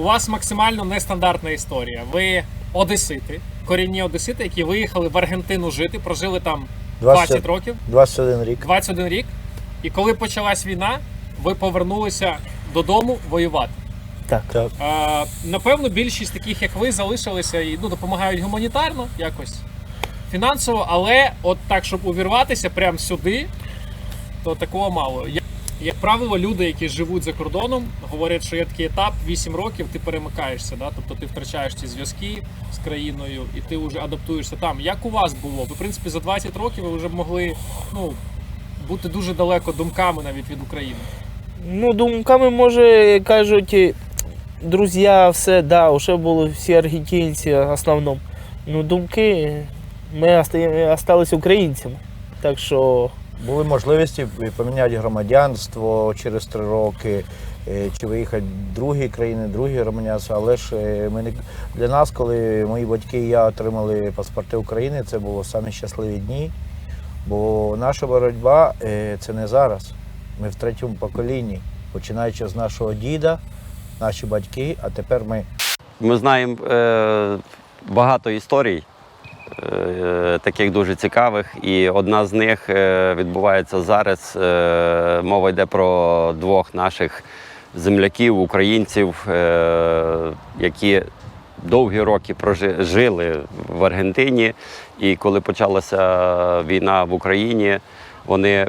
у вас максимально нестандартна історія. Ви одесити, корінні одесити, які виїхали в Аргентину жити, прожили там 20 20 років, 21 рік. 21 рік. І коли почалась війна, ви повернулися додому воювати. Так. Так. Е, напевно, більшість таких, як ви, залишилися і ну, допомагають гуманітарно якось, фінансово, але от так, щоб увірватися прямо сюди, то такого мало. Як правило, люди, які живуть за кордоном, говорять, що є такий етап 8 років, ти перемикаєшся, да? тобто ти втрачаєш ці зв'язки з країною і ти вже адаптуєшся там. Як у вас було? Ви, в принципі, за 20 років ви вже могли ну, бути дуже далеко думками навіть від України. Ну, думками, може, кажуть, друзі, все, да, вже були всі аргентинці основному. Ну, думки, ми осталися українцями. Так що Були можливості поміняти громадянство через три роки, е, чи виїхати в другі країни, другі громадянства. Але ж е, ми не для нас, коли мої батьки і я отримали паспорти України, це було самі щасливі дні. Бо наша боротьба е, це не зараз. Ми в третьому поколінні, починаючи з нашого діда, наші батьки, а тепер ми. Ми знаємо багато історій, таких дуже цікавих, і одна з них е, відбувається зараз. Е, мова йде про двох наших земляків, українців, е, які довгі роки жили в Аргентині. І коли почалася війна в Україні, вони е,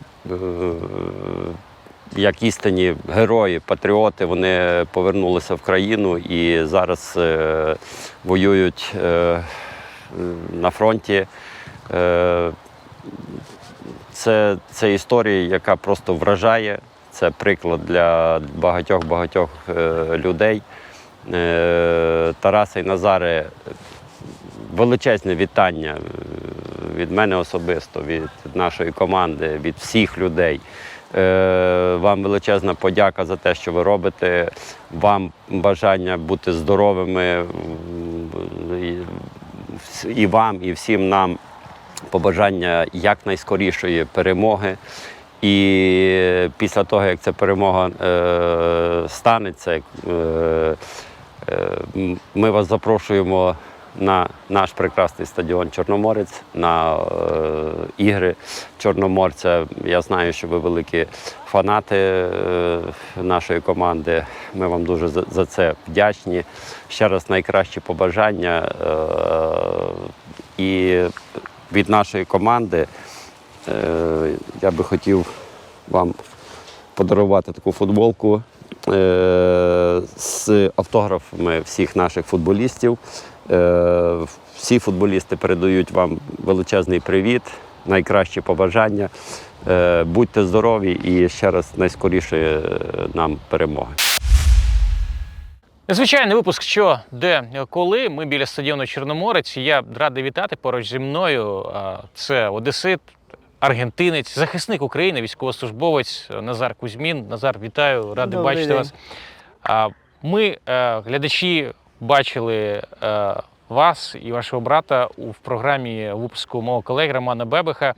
як істинні герої, патріоти, вони повернулися в країну і зараз е, воюють е, на фронті. Е, це, це історія, яка просто вражає. Це приклад для багатьох-багатьох е, людей. Е, Тараса і Назаре, величезне вітання від мене особисто, від нашої команди, від всіх людей. Вам величезна подяка за те, що ви робите. Вам бажання бути здоровими і вам, і всім нам побажання якнайскорішої перемоги. І після того, як ця перемога е, станеться, е, е, ми вас запрошуємо на наш прекрасний стадіон Чорноморець, на е, ігри Чорноморця. Я знаю, що ви великі фанати е, нашої команди. Ми вам дуже за, за це вдячні. Ще раз найкращі побажання. Е, і від нашої команди е, я би хотів вам подарувати таку футболку е, з автографами всіх наших футболістів. Е, всі футболісти передають вам величезний привіт, найкращі побажання. Е, будьте здорові і ще раз найскоріше е, нам перемоги. Звичайний випуск що, де, коли. Ми біля стадіону Чорноморець. Я радий вітати поруч зі мною. Це Одесит, аргентинець, захисник України, військовослужбовець Назар Кузьмін. Назар, вітаю, радий Добрий бачити день. вас. Ми, глядачі, бачили е, вас і вашого брата в програмі випуску мого колеги Романа Бебеха.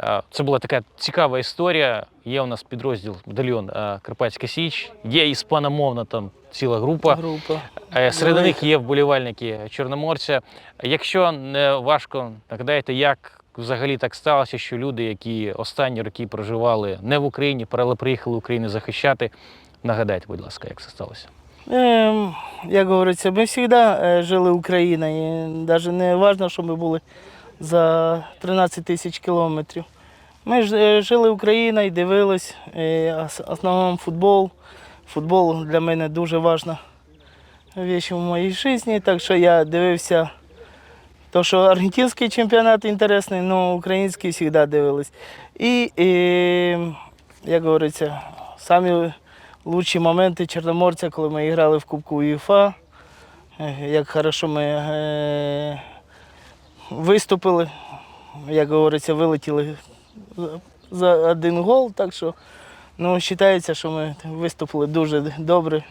Е, Це була така цікава історія. Є у нас підрозділ батальйон е, Карпатська Січ, є іспаномовна там ціла група. група. Серед Велика. них є вболівальники Чорноморця. Якщо не важко, нагадайте, як взагалі так сталося, що люди, які останні роки проживали не в Україні, але приїхали в Україну захищати. Нагадайте, будь ласка, як це сталося. Ем, як говориться, ми завжди е, жили Україною. Навіть не важливо, що ми були за 13 тисяч кілометрів. Ми е, жили Україною, дивились, е, основному футбол. Футбол для мене дуже важна річ в моїй житті, так що я дивився. То, що аргентинський чемпіонат інтересний, але український завжди дивились. І, і як говориться, самі лучші моменти Чорноморця, коли ми грали в Кубку УЄФА. Е, Як хорошо ми е, виступили, як говориться, вилетіли за- один гол. Так що ну, вважається, що ми виступили дуже добре.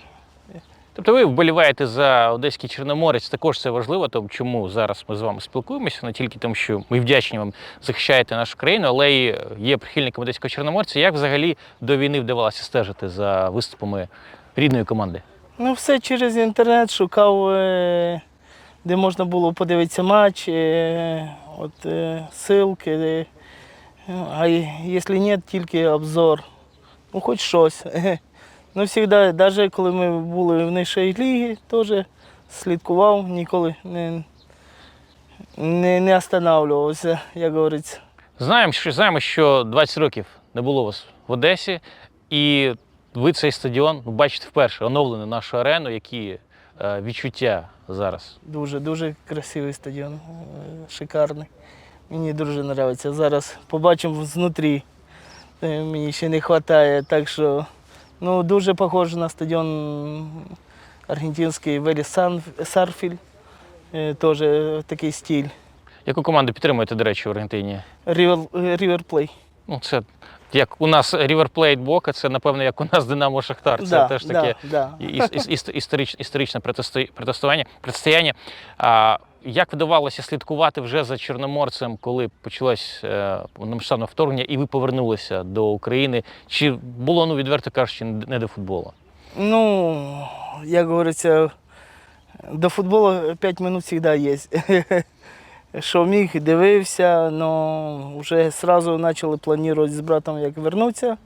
Тобто ви вболіваєте за одеський Чорноморець, також це важливо, тому чому зараз ми з вами спілкуємося, не тільки тому, що ми вдячні вам захищаєте нашу країну, але й є прихильником одеського Чорноморця. Як взагалі до війни вдавалося стежити за виступами рідної команди? Ну, все через інтернет шукав, е, де можна було подивитися матч, е, от, е, ссылки. е, А якщо ні, тільки обзор. Ну, хоч щось. Ну, завжди, навіть коли ми були в нижчій лігі, теж слідкував, ніколи не, не, не останавливався, як говориться. Знаємо, що знаємо, що 20 років не було вас в Одесі, і ви цей стадіон бачите вперше оновлену нашу арену. Які е, відчуття зараз? Дуже дуже красивий стадіон, е, шикарний. Мені дуже подобається. Зараз побачимо знутрі. Е, Мені ще не вистачає. Так що ну, дуже похоже на стадіон аргентинський Велі Сарфіль. Е, Теж такий стиль. Яку команду підтримуєте, до речі, в Аргентині? Рівер, Рівер Ну, це як у нас Plate Бока, це напевно як у нас Динамо Шахтар. Це Да, теж таке да. іс- іс- іс- історичне протисто- протистояння. протистояння. Як вдавалося слідкувати вже за Чорноморцем, коли почалось е, вторгнення, і ви повернулися до України? Чи було, ну відверто кажучи, не до футболу? Ну, як говориться, до футболу 5 минут завжди є. Що міг, дивився, але вже одразу почали планувати з братом, як вернутися,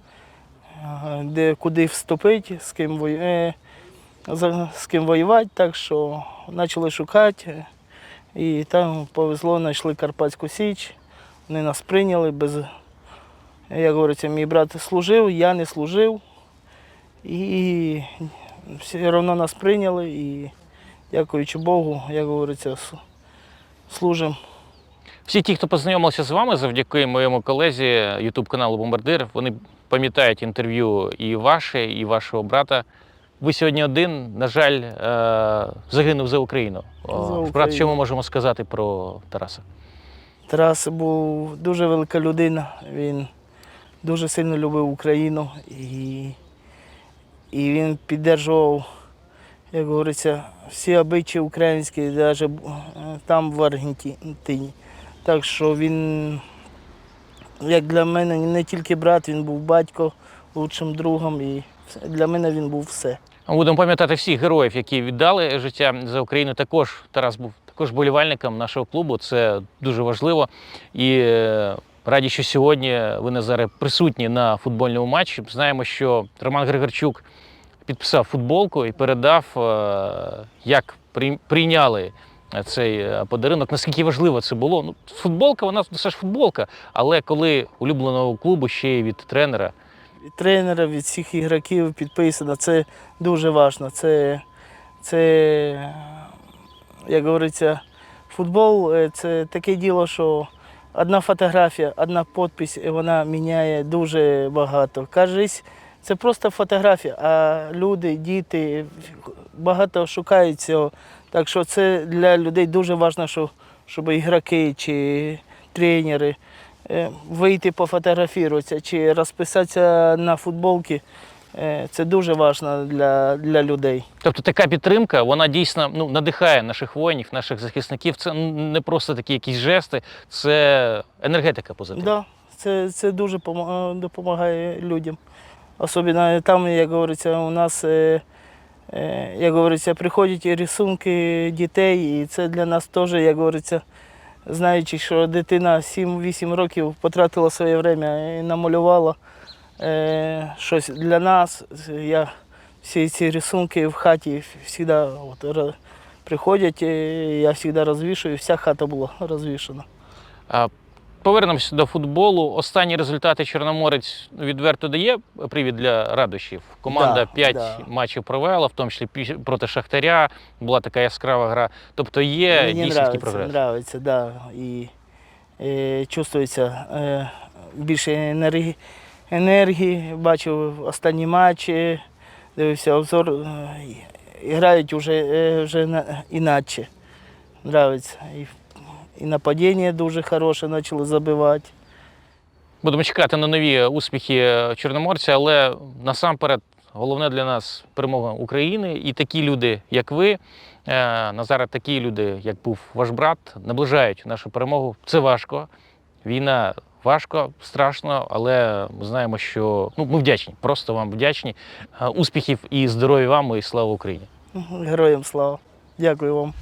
де куди вступити, з ким, вою- е, з ким воювати. Так що почали шукати. І там повезло, знайшли Карпатську Січ. Вони нас прийняли без. Як говориться, мій брат служив, я не служив. І все одно нас прийняли і, дякуючи Богу, як говориться, служимо. Всі ті, хто познайомився з вами завдяки моєму колезі Ютуб каналу Бомбардир, вони пам'ятають інтерв'ю і ваше, і вашого брата. Ви сьогодні один, на жаль, е, загинув за Україну. За Брат, що ми можемо сказати про Тараса? Тарас був дуже велика людина. Він дуже сильно любив Україну і, і він підтримував, як говориться, всі обичаї українські, навіть там в Аргентині. Так що він, як для мене, не тільки брат, він був батько, лучшим другом, і для мене він був все. Будемо пам'ятати всіх героїв, які віддали життя за Україну. Також Тарас був також болівальником нашого клубу. Це дуже важливо. І е, раді, що сьогодні ви Назаре присутні на футбольному матчі. Знаємо, що Роман Григорчук підписав футболку і передав, е, як прийняли цей е, подарунок. Наскільки важливо це було? Ну, футболка, вона все ж футболка, але коли улюбленого клубу ще й від тренера. Від тренера, від всіх ігроків підписано. Це дуже важливо. Це, це, як говориться, футбол е, це таке діло, що одна фотографія, одна підпис, і вона міняє дуже багато. Кажись, це просто фотографія, а люди, діти багато шукають цього. Так що це для людей дуже важливо, що, щоб ігроки чи тренери вийти пофотографуватися чи розписатися на футболці. Е, Це дуже важливо для, для людей. Тобто така підтримка, вона дійсно ну, надихає наших воїнів, наших захисників. Це не просто такі якісь жести, це енергетика позитивна. Да, це, це дуже допомагає людям. Особливо там, як говориться, у нас, е, е, як говориться, приходять рисунки дітей, і це для нас теж, як говориться, знаючи, що дитина 7-8 років потратила своє время і намалювала е, щось для нас. Я всі ці рисунки в хаті завжди от, приходять, я завжди розвішую, вся хата була розвішена. А, Повернемося до футболу. Останні результати Чорноморець відверто дає привід для радощів. Команда Да, 5 да. матчів провела, в тому числі проти Шахтаря. Була така яскрава гра. Тобто є Мені дійсний нравиться, прогрес. нравиться, да. І е, чувствується е, більше енергії, енергії. Бачив останні матчі, дивився обзор. Е, грають вже, е, вже на, іначе. Нравиться. І, і нападіння дуже хороше почали забивати. Будемо чекати на нові успіхи Чорноморця, але насамперед головне для нас перемога України. І такі люди, як ви, е, Назаре, такі люди, як був ваш брат, наближають нашу перемогу. Це важко. Війна важко, страшно, але ми знаємо, що ну, ми вдячні, просто вам вдячні. Е, Успіхів і здоров'я вам, і слава Україні! Героям слава. Дякую вам.